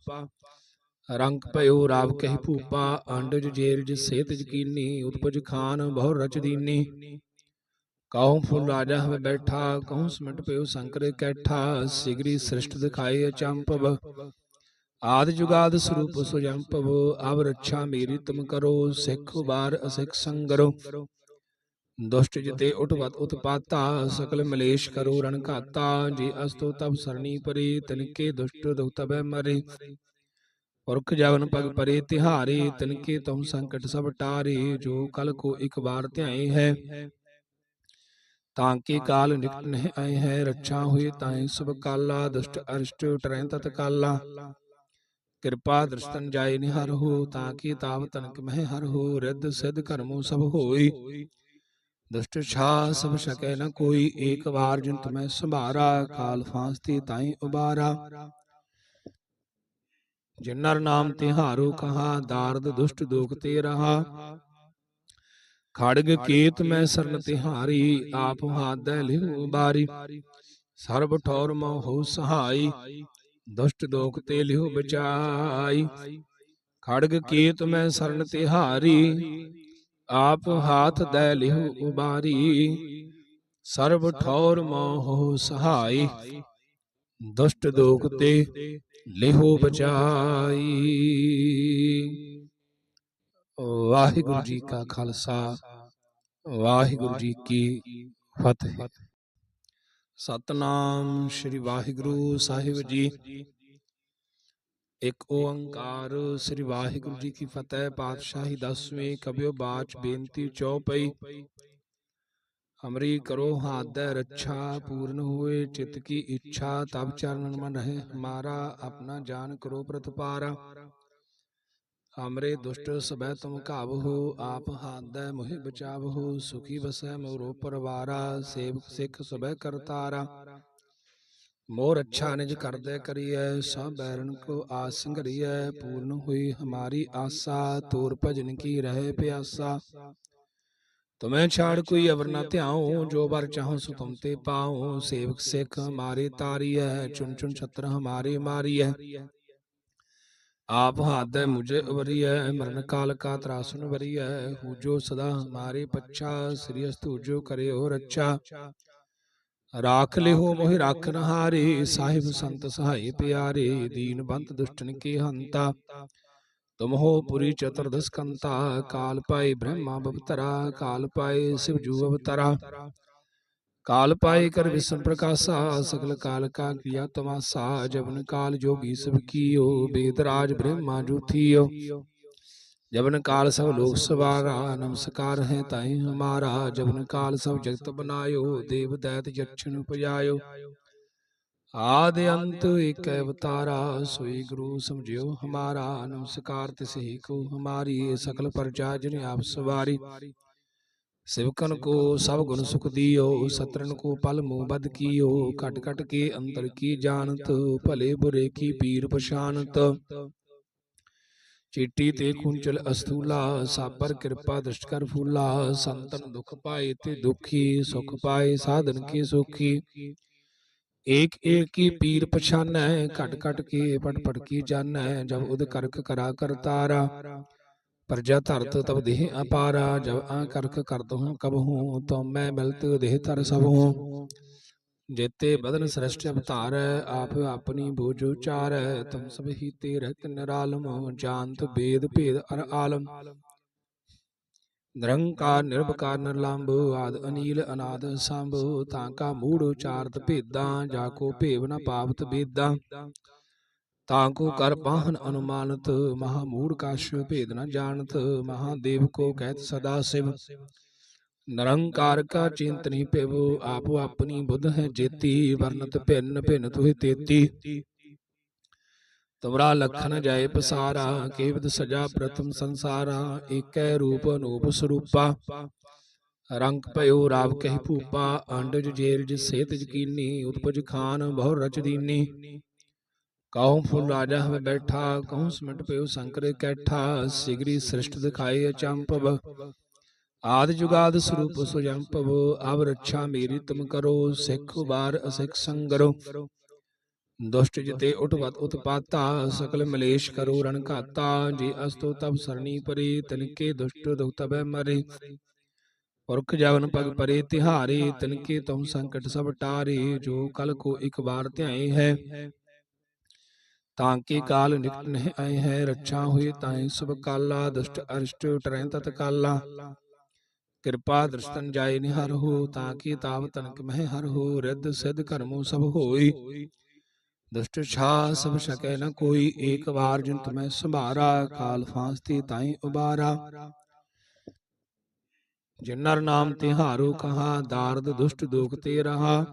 ਰੰਗ ਭਇਓ ਰਾਵ ਕਹਿ ਭੂਪਾ ਅੰਡਜ ਜੇਲਜ ਸੇਤ ਜਕੀਨੀ ਉਤਪਜ ਖਾਨ ਬਹੁ ਰਚ ਦੀਨੀ। ਕਹਉ ਫੁੱਲ ਰਾਜਾ ਹਮੇ ਬੈਠਾ ਕਹਉ ਸਮਟ ਪਇਓ ਸੰਕਰ ਕੈਠਾ ਸਿਗਰੀ ਸ੍ਰਿਸ਼ਟ ਦਿਖਾਏ ਅਚੰਪਵ ਆਦ ਜੁਗਾਦ ਸਰੂਪ ਸੁਜੰਪਵ ਅਵ ਰੱਛਾ ਮੇਰੀ ਤੁਮ ਕਰੋ ਸਿੱਖ ਬਾਰ ਅਸਿੱਖ ਸੰਗਰੋ ਦੁਸ਼ਟ ਜਿਤੇ ਉਠਵਤ ਉਤਪਾਤਾ ਸਕਲ ਮਲੇਸ਼ ਕਰੋ ਰਣ ਘਾਤਾ ਜੇ ਅਸਤੋ ਤਬ ਸਰਣੀ ਪਰੇ ਤਨਕੇ ਦੁਸ਼ਟ ਦੁਖ ਤਬੈ ਮਰੇ ਪੁਰਖ ਜਵਨ ਪਗ ਪਰੇ ਤਿਹਾਰੇ ਤਿਨਕੇ ਤੁਮ ਸੰਕਟ ਸਭ ਟਾਰੇ ਜੋ ਕਲ ਕੋ ਇਕ ਵਾਰ ਧਿਆਏ ਹੈ ਤਾਂ ਕੇ ਕਾਲ ਨਿਕਟ ਨਹਿ ਆਏ ਹੈ ਰੱਛਾ ਹੋਏ ਤਾਏ ਸਭ ਕਾਲਾ ਦੁਸ਼ਟ ਅਰਿਸ਼ਟ ਟਰੈ ਤਤ ਕਾਲਾ। ਕਿਰਪਾ ਦ੍ਰਿਸ਼ਟਨ ਜਾਏ ਨਿਹਰ ਹੋ ਤਾਂ ਕੀ ਤਾਵ ਤਨਕ ਮਹਿ ਹਰ ਹੋ ਰਿੱਧ ਸਿਧ ਕਰਮੋ ਸਭ ਹੋਈ। ਦੁਸ਼ਟ ਛਾ ਸਭ ਸਕੈ ਨ ਕੋਈ ਏਕ ਵਾਰ ਜਿਨ ਤੁਮੈ ਸੰਭਾਰਾ ਕਾਲ ਫਾਂਸਤੀ ਤਾਈ ਉਬਾਰਾ। ਜਿਨਰ ਨਾਮ ਤਿਹਾਰੋ ਕਹਾ ਦਾਰਦ ਦੁਸ਼ਟ ਦੋਖ ਤੇ ਰਹਾ। ਖੜਗ ਕੇਤ ਮੈਂ ਸਰਨ ਤਿਹਾਰੀ, ਆਪ ਹਾਦੈ ਲਿਹੁ ਬਾਰੀ। ਸਰਬ ਠੌਰ ਮੋ ਹੋ ਸਹਾਈ, ਦੁਸ਼ਟ ਦੋਖ ਤੇ ਲਿਹੁ ਬਚਾਈ। ਖੜਗ ਕੇਤ ਮੈਂ ਸਰਨ ਤਿਹਾਰੀ, ਆਪ ਹਾਥ ਦੈ ਲਿਹੁ ਉਬਾਰੀ। ਸਰਬ ਠੌਰ ਮੋਹ ਸਹਾਈ, ਦੁਸ਼ਟ ਦੋਖ ਤੇ ਲਿਹੁ ਬਚਾਈ। ਵਾਹਿਗੁਰੂ ਜੀ ਕਾ ਖਾਲਸਾ ਵਾਹਿਗੁਰੂ ਜੀ ਕੀ ਫਤਿਹ ਸਤਨਾਮ ਸ੍ਰੀ ਵਾਹਿਗੁਰੂ ਸਾਹਿਬ ਜੀ ਇੱਕ ਓੰਕਾਰ ਸ੍ਰੀ ਵਾਹਿਗੁਰੂ ਜੀ ਕੀ ਫਤਿਹ ਪਾਤਸ਼ਾਹੀ ਦਸਵੇਂ ਕਬਿਓ ਬਾਚ ਬੇਨਤੀ ਚੌਪਈ ਹਮਰੀ ਕਰੋ ਹਾਦੈ ਰੱਛਾ ਪੂਰਨ ਹੋਏ ਚਿਤ ਕੀ ਇੱਛਾ ਤਬ ਚਰਨਨ ਮਨ ਰਹੇ ਹਮਾਰਾ ਆਪਣਾ ਜਾਨ ਕਰੋ ਪ੍ਰਤਪਾਰਾ ਹਮਰੇ ਦੁਸ਼ਟ ਸਬੈ ਤੁਮ ਘਾਵ ਹੋ ਆਪ ਹਾਦੈ ਮੋਹਿ ਬਚਾਵ ਹੋ ਸੁਖੀ ਵਸੈ ਮੋਰੋ ਪਰਵਾਰਾ ਸੇਵਕ ਸਿੱਖ ਸਬੈ ਕਰਤਾਰਾ। ਮੋਰ ਅੱਛਾ ਨਿਜ ਕਰਦੈ ਕਰੀਐ ਸਭ ਬੈਰਨ ਕੋ ਆਸ ਸੰਘਰੀਐ ਪੂਰਨ ਹੋਈ ਹਮਾਰੀ ਆਸਾ ਤੋਰ ਭਜਨ ਕੀ ਰਹੇ ਪਿਆਸਾ। ਤੁਮੈ ਛਾੜ ਕੋਈ ਅਵਰ ਨਾ ਧਿਆਉ ਜੋ ਬਰ ਚਾਹੋ ਸੋ ਤੁਮ ਤੇ ਪਾਉ ਸੇਵਕ ਸਿੱਖ ਹਮਾਰੇ ਤਾਰੀਐ ਚੁਨ ਚੁਨ ਛਤਰ ਹਮਾਰੇ ਮਾਰੀਐ। ਆਪ ਹਾਦੈ ਮੁਝੇ ਉਵਰੀਐ ਮਰਨ ਕਾਲ ਕਾ ਤਰਾਸਨ ਵਰੀਐ ਹੂ। ਜੋ ਸਦਾ ਹਮਾਰੇ ਪੱਛਾ, ਸ੍ਰੀ ਅਸਤੂ ਜੋ ਕਰਿਓ ਰੱਛਾ। ਰਾਖ ਲਿਓ ਮੋਹਿ ਰਾਖਨ ਹਾਰੇ, ਸਾਹਿਬ ਸੰਤ ਸਹਾਈ ਪਿਆਰੇ, ਦੀਨ ਦੁਸ਼ਟਨ ਕੀ ਹੰਤਾ। ਤੁਮ ਹੋ ਪੁਰੀ ਚਤੁਰਦਸਕੰਤਾ ਕਾਲ ਪਾਏ ਬ੍ਰਹਮਾ ਬਵਤਰਾ, ਕਾਲ ਪਾਏ ਸਿਵ ਜੂ ਅਵਤਰਾ। ਕਾਲ ਪਾਏ ਕਰ ਵਿਸਮ ਪ੍ਰਕਾਸ਼ਾ ਸਕਲ ਕਾਲ ਕਾ ਕਿਆ ਤਮਾਸਾ ਜਬਨ ਕਾਲ ਜੋਗੀ ਸਭ ਕੀਓ ਬੇਦਰਾਜ ਬ੍ਰਹਮਾ ਜੂਥੀਓ ਜਬਨ ਕਾਲ ਸਭ ਲੋਕ ਸਵਾਰਾ ਨਮਸਕਾਰ ਹੈ ਤਾਈ ਹਮਾਰਾ। ਜਬਨ ਕਾਲ ਸਭ ਜਗਤ ਬਨਾਇਓ ਦੇਵ ਦੈਤ ਜਛਨ ਉਪਜਾਇਓ। ਆਦ ਅੰਤ ਇਕ ਅਵਤਾਰਾ ਸੋਈ ਗੁਰੂ ਸਮਝਿਓ ਹਮਾਰਾ। ਨਮਸਕਾਰ ਤਿਸ ਹੀ ਕੋ ਹਮਾਰੀ ਸਕਲ ਪਰਜਾ ਜਿਨ ਆਪ ਸਵਾਰੀ। सिवकन को सब गुण सुख दियो सत्रन को पल मुंह बद कियो कट कट के अंतर की जानत भले बुरे की पीर पछानत ਚੀਟੀ ਤੇ ਕੁੰਚਲ ਅਸਤੂਲਾ ਸਾਬਰ ਕਿਰਪਾ ਦ੍ਰਿਸ਼ਟ ਕਰ ਫੂਲਾ ਸੰਤਨ ਦੁਖ ਪਾਏ ਤੇ ਦੁਖੀ ਸੁਖ ਪਾਏ ਸਾਧਨ ਕੀ ਸੁਖੀ ਏਕ ਏਕ ਕੀ ਪੀਰ ਪਛਾਨੈ ਘਟ ਘਟ ਕੇ ਪਟ ਪਟ ਕੀ ਜਾਣੈ ਜਬ ਉਦ ਕਰਕ ਕਰਾ ਕਰ ਤਾਰਾ ਪ੍ਰਜਾ ਧਰਤ ਤਬ ਦੇਹ ਅਪਾਰਾ, ਜਬ ਆ ਕਰਕ ਕਰਤ ਹੂੰ ਕਬ ਹੂੰ ਤੋ ਮੈਂ ਮਿਲਤ ਦੇਹ ਧਰ ਸਭ ਹੂੰ ਜੇਤੇ ਬਦਨ ਸ੍ਰਸ਼ਟ ਅਵਤਾਰ, ਆਪ ਆਪਣੀ ਬੋਝ ਉਚਾਰ, ਤੁਮ ਸਭ ਹੀ ਤੇ ਰਹਿਤ ਨਿਰਾਲਮ, ਜਾਣਤ ਬੇਦ ਭੇਦ ਅਰ ਆਲਮ। ਨਿਰੰਕਾਰ ਨਿਰਭਕਾਰ ਨਿਰਲੰਭ ਆਦ ਅਨੀਲ, ਅਨਾਦ ਸੰਭ, ਤਾਂ ਕਾ ਮੂੜ ਉਚਾਰਤ ਭੇਦਾਂ, ਜਾ ਕੋ ਭੇਵ ਨ ਪਾਵਤ ਬੇਦਾਂ। ਤਾਂ ਕੋ ਕਰ ਪਾਹਨ ਅਨੁਮਾਨਤ ਮਹਾ ਮੂੜ ਕਾਸ਼ ਭੇਦ ਨ ਜਾਣਤ ਮਹਾਦੇਵ ਕੋ ਕਹਿਤ ਸਦਾ ਸਿਵ। ਨਿਰੰਕਾਰ ਕਾ ਚਿੰਤ ਨਹੀਂ ਪਿਵ ਆਪੋ ਆਪਣੀ ਬੁੱਧ ਹੈ ਜੇਤੀ ਵਰਨਤ ਭਿੰਨ ਭਿੰਨ ਤੁਹਿ ਤੇਤੀ। ਤੁਮਰਾ ਲਖਨ ਜਾਏ ਪਸਾਰਾ ਕੇਵਦ ਸਜਾ ਪ੍ਰਥਮ ਸੰਸਾਰਾ ਏਕੈ ਰੂਪ ਅਨੂਪ ਸਰੂਪਾ। ਰੰਗ ਭਇਓ ਰਾਵ ਕਹਿ ਭੂਪਾ ਅੰਡਜ ਜੇਰਜ ਸੇਤ ਜਕੀਨੀ ਉਤਪਜ ਖਾਨ ਬਹੁ ਰਚ ਦੀਨੀ। ਕਹਉ ਫੁਲ ਰਾਜਾ ਹਵੇ ਬੈਠਾ ਕਹਉ ਸਮਟ ਪਇਓ ਸੰਕਰ ਕੈਠਾ ਸਿਗਰੀ ਸ੍ਰਿਸ਼ਟ ਦਿਖਾਏ ਅਚੰਪਵ ਆਦ ਜੁਗਾਦ ਸਰੂਪ ਸੁਜੰਪਵ ਅਵ ਰੱਛਾ ਮੇਰੀ ਤੁਮ ਕਰੋ ਸਿੱਖ ਵਾਰ ਅਸਿੱਖ ਸੰਗਰੋ ਦੁਸ਼ਟ ਜਿਤੇ ਉਠਵਤ ਉਤਪਾਤਾ ਸਕਲ ਮਲੇਸ਼ ਕਰੋ ਰਣ ਘਾਤਾ ਜੇ ਅਸਤੋ ਤਬ ਸਰਣੀ ਪਰੇ ਤਨਕੇ ਦੁਸ਼ਟ ਦੁਖ ਤਬੈ ਮਰੇ ਪੁਰਖ ਜਵਨ ਪਗ ਪਰੇ ਤਿਹਾਰੇ ਤਿਨਕੇ ਤੁਮ ਸੰਕਟ ਸਭ ਟਾਰੇ ਜੋ ਕਲ ਕੋ ਇੱਕ ਵਾਰ ਧਿਆਏ ਹੈ ਤਾਂ ਕੇ ਕਾਲ ਨਿਕਟ ਨਹਿ ਆਏ ਹੈ ਰੱਛਾ ਹੋਏ ਤਾਏ ਸਭ ਕਾਲਾ ਦੁਸ਼ਟ ਅਰਿਸ਼ਟ ਟਰੈ ਤਤ ਕਾਲਾ। ਕਿਰਪਾ ਦ੍ਰਿਸ਼ਟਨ ਜਾਏ ਨਿਹਰ ਹੋ ਤਾਂ ਕੀ ਤਾਵ ਤਨਕ ਮਹਿ ਹਰ ਹੋ ਰਿੱਧ ਸਿਧ ਕਰਮੋ ਸਭ ਹੋਈ। ਦੁਸ਼ਟ ਛਾ ਸਭ ਸਕੈ ਨ ਕੋਈ ਏਕ ਵਾਰ ਜਿਨ ਤੁਮੈ ਸੰਭਾਰਾ ਕਾਲ ਫਾਂਸਤੀ ਤਾਈ ਉਬਾਰਾ। ਜਿਨ ਨਰ ਨਾਮ ਤਿਹਾਰੋ ਕਹਾ ਦਾਰਦ ਦੁਸ਼ਟ ਦੋਖ ਤੇ ਰਹਾ।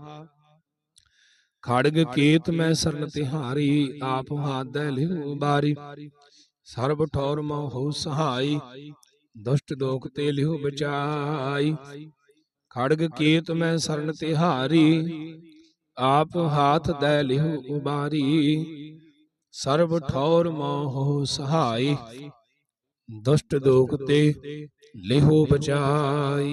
ਖੜਗ ਕੇਤ ਮੈਂ ਸਰਨ ਤਿਹਾਰੀ ਆਪ ਹਾਦੈ ਲਿਹੁ ਬਾਰੀ। ਸਰਬ ਠੌਰ ਮੋ ਹੋ ਸਹਾਈ ਦੁਸ਼ਟ ਦੋਖ ਤੇ ਲਿਹੁ ਬਚਾਈ। ਖੜਗ ਕੇਤ ਮੈਂ ਸਰਨ ਤਿਹਾਰੀ ਆਪ ਹਾਥ ਦੈ ਲਿਹੁ ਉਬਾਰੀ। ਸਰਬ ਠੌਰ ਮੋਹ ਸਹਾਈ ਦੁਸ਼ਟ ਦੋਖ ਤੇ ਲਿਹੁ ਬਚਾਈ।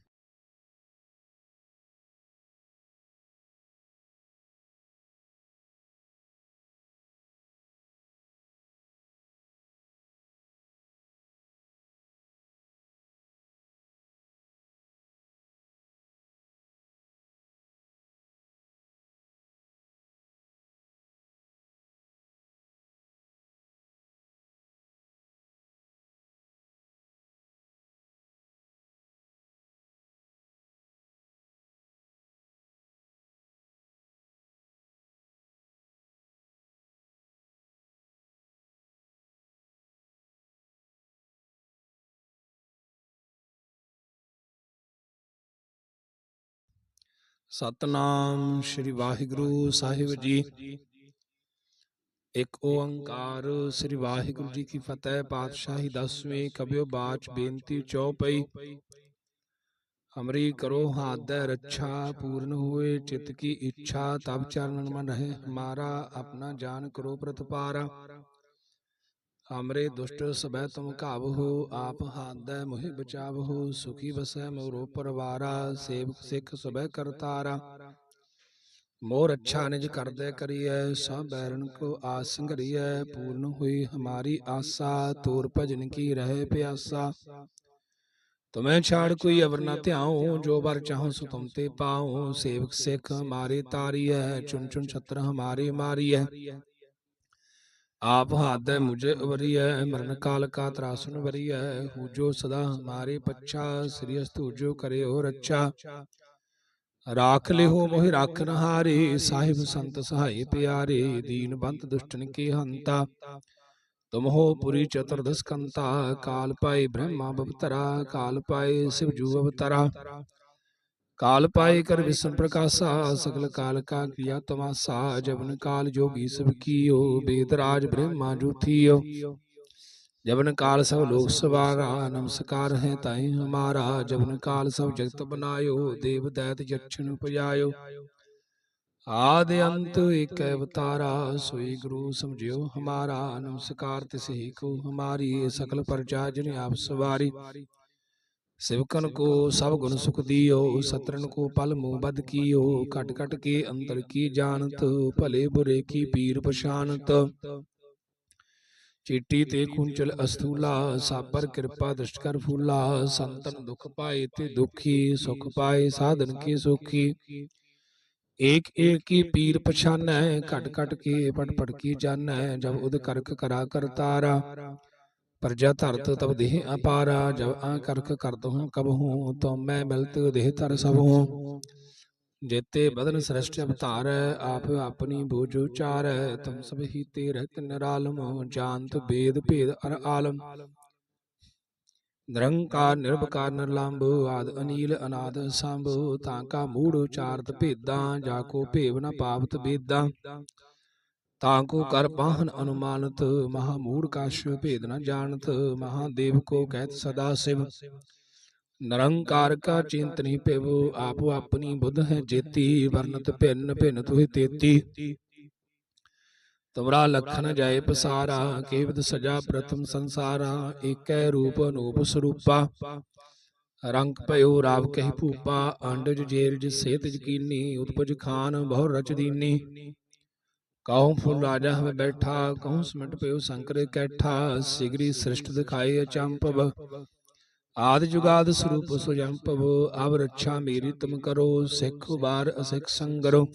ਸਤਨਾਮ ਸ੍ਰੀ ਵਾਹਿਗੁਰੂ ਸਾਹਿਬ ਜੀ। ਇੱਕ ਓੰਕਾਰ ਸ੍ਰੀ ਵਾਹਿਗੁਰੂ ਜੀ ਕੀ ਫਤਿਹ, ਪਾਤਸ਼ਾਹੀ ਦਸਵੇਂ ਕਬਿਓ ਬਾਚ ਬੇਨਤੀ ਚੌਪਈ। ਹਮਰੀ ਕਰੋ ਹਾਦੈ ਰੱਛਾ, ਪੂਰਨ ਹੋਏ ਚਿਤ ਕੀ ਇੱਛਾ, ਤਬ ਚਰਨ ਮਨ ਰਹੇ। ਹਮਾਰਾ ਆਪਣਾ ਜਾਨ ਕਰੋ ਪ੍ਰਤਪਾਰਾ। ਹਮਰੇ ਦੁਸ਼ਟ ਸਬੈ ਤੁਮ ਕਾਬਹੂ ਆਪ ਹਾਦੈ ਮੋਹਿ ਬਚਾਵਹੂ ਸੁਖੀ ਵਸੈ ਮੋਰੋ ਪਰਵਾਰਾ ਸੇਵਕ ਸਿੱਖ ਸਬੈ ਕਰਤਾਰਾ। ਮੋਰ ਅੱਛਾ ਨਿਜ ਕਰਦੇ ਕਰੀਐ ਸਭ ਬੈਰਨ ਕੋ ਆਸ ਸੰਗਰੀਐ ਪੂਰਨ ਹੋਈ ਹਮਾਰੀ ਆਸਾ ਤੂਰ ਭਜਨ ਕੀ ਰਹੇ ਪਿਆਸਾ। ਤੁਮੈ ਛਾੜ ਕੋਈ ਅਵਰ ਨਾ ਧਿਆਉ ਜੋ ਵਰ ਚਾਹੋ ਸੋ ਤੁਮ ਤੇ ਪਾਉ ਸੇਵਕ ਸਿੱਖ ਹਮਾਰੇ ਤਾਰੀਐ ਚੁਣ ਚੁਣ ਛਤਰ ਹਮਾਰੇ ਮਾਰੀਐ। आप हाथ है मुझे उबरी है मरण काल का त्रासन वरी है हु जो सदा हमारे पच्छा श्री अस्तु जो करे और अच्छा ਰਾਖ ਲਿਓ ਮੋਹਿ ਰਾਖਨ ਹਾਰੇ ਸਾਹਿਬ ਸੰਤ ਸਹਾਈ ਪਿਆਰੇ ਦੀਨ ਬੰਤ ਦੁਸ਼ਟਨ ਕੀ ਹੰਤਾ ਤੁਮ ਹੋ ਪੁਰੀ ਚਤੁਰਦਸ ਕੰਤਾ ਕਾਲ ਪਾਏ ਬ੍ਰਹਮਾ ਬਵਤਰਾ ਕਾਲ ਪਾਏ ਸਿਵ ਜੂ ਅਵਤਰਾ ਕਾਲ ਪਾਏ ਕਰ ਵਿਸਮ ਪ੍ਰਕਾਸ਼ਾ ਸਕਲ ਕਾਲ ਕਾ ਕਿਆ ਤਮਾਸਾ ਜਬਨ ਕਾਲ ਜੋਗੀ ਸਭ ਕੀਓ ਬੇਦਰਾਜ ਬ੍ਰਹਮਾ ਜੂਥੀਓ ਜਬਨ ਕਾਲ ਸਭ ਲੋਕ ਸਵਾਰਾ ਨਮਸਕਾਰ ਹੈ ਤਾਈ ਹਮਾਰਾ। ਜਬਨ ਕਾਲ ਸਭ ਜਗਤ ਬਨਾਇਓ ਦੇਵ ਦੈਤ ਜਛਨ ਉਪਜਾਇਓ। ਆਦ ਅੰਤ ਇਕ ਅਵਤਾਰਾ ਸੋਈ ਗੁਰੂ ਸਮਝਿਓ ਹਮਾਰਾ। ਨਮਸਕਾਰ ਤਿਸਹੀ ਕੋ ਹਮਾਰੀ ਸਕਲ ਪ੍ਰਜਾ ਜਿਨ ਆਪ ਸਵਾਰੀ। ਸਿਵਕਨ ਕੋ ਸਭ ਗੁਣ ਸੁਖ ਦਿਓ ਸਤਰਨ ਕੋ ਪਲ ਮੂੰ ਬਦ ਕੀਓ ਘਟ ਘਟ ਕੇ ਅੰਤਰ ਕੀ ਜਾਣਤ ਭਲੇ ਬੁਰੇ ਕੀ ਪੀਰ ਪਛਾਨਤ ਚੀਟੀ ਤੇ ਕੁੰਚਲ ਅਸਥੂਲਾ ਸਾਬਰ ਕਿਰਪਾ ਦਸ਼ਟ ਕਰ ਫੂਲਾ ਸੰਤਨ ਦੁਖ ਪਾਏ ਤੇ ਦੁਖੀ ਸੁਖ ਪਾਏ ਸਾਧਨ ਕੀ ਸੁਖੀ। ਏਕ ਏਕ ਕੀ ਪੀਰ ਪਛਾਨੈ ਘਟ ਘਟ ਕੇ ਪਟ ਪਟ ਕੀ ਜਾਣੈ ਜਬ ਉਦ ਕਰਕ ਕਰਾ ਕਰਤਾਰਾ। ਪ੍ਰਜਾ ਧਰਤ ਤਬ ਦੇਹ ਅਪਾਰਾ ਜਬ ਆ ਕਰਕ ਕਰਦ ਹੂੰ ਕਬ ਹੂੰ ਤੋ ਮੈਂ ਮਿਲਤ ਦੇਹ ਧਰ ਸਭ ਹੂੰ जेते बदन सृष्ट अवतार आप अपनी भुज उचार तुम सब ही ते रहत निरालम जानत वेद भेद अर आलम ਨਿਰੰਕਾਰ ਨਿਰਭਕਾਰ ਨਿਰਲੰਭ ਆਦ ਅਨੀਲ ਅਨਾਦ ਸੰਭ ਤਾਂ ਕਾ ਮੂੜ ਉਚਾਰਤ ਭੇਦਾਂ ਜਾ ਕੋ ਭੇਵ ਨ ਪਾਵਤ ਬੇਦਾਂ ਤਾਂ ਕੋ ਕਰ ਪਾਹਨ ਅਨੁਮਾਨਤ ਮਹਾ ਮੂੜ ਕਾਸ਼ ਭੇਦ ਨ ਜਾਣਤ ਮਹਾਦੇਵ ਕੋ ਕਹਿਤ ਸਦਾ ਸਿਵ। ਨਿਰੰਕਾਰ ਕਾ ਚਿੰਤ ਨਹੀਂ ਪਿਵ ਆਪੋ ਆਪਣੀ ਬੁੱਧ ਹੈ ਜੇਤੀ ਵਰਨਤ ਭਿੰਨ ਭਿੰਨ ਤੁਹਿ ਤੇਤੀ। ਤੁਮਰਾ ਲਖਨ ਜਾਏ ਪਸਾਰਾ ਕੇਵਦ ਸਜਾ ਪ੍ਰਥਮ ਸੰਸਾਰਾ ਏਕੈ ਰੂਪ ਅਨੂਪ ਸਰੂਪਾ। ਰੰਗ ਭਇਓ ਰਾਵ ਕਹਿ ਭੂਪਾ ਅੰਡਜ ਜੇਰਜ ਸੇਤ ਜਕੀਨੀ ਉਤਪਜ ਖਾਨ ਬਹੁ ਰਚ ਦੀਨੀ। ਕਹਉ ਫੁਲ ਰਾਜਾ ਹਮੇ ਬੈਠਾ ਕਹਉ ਸਮਟ ਪਇਓ ਸੰਕਰ ਕੈਠਾ, ਸਿਗਰੀ ਸ੍ਰਿਸ਼ਟ ਦਿਖਾਏ ਅਚੰਪਵ। ਆਦ ਜੁਗਾਦ ਸਰੂਪ ਸੁਜੰਪਵ ਅਵ ਰੱਛਾ ਮੇਰੀ ਤੁਮ ਕਰੋ, ਸਿੱਖ ਬਾਰ ਅਸਿਖ ਸੰਗਰੋ।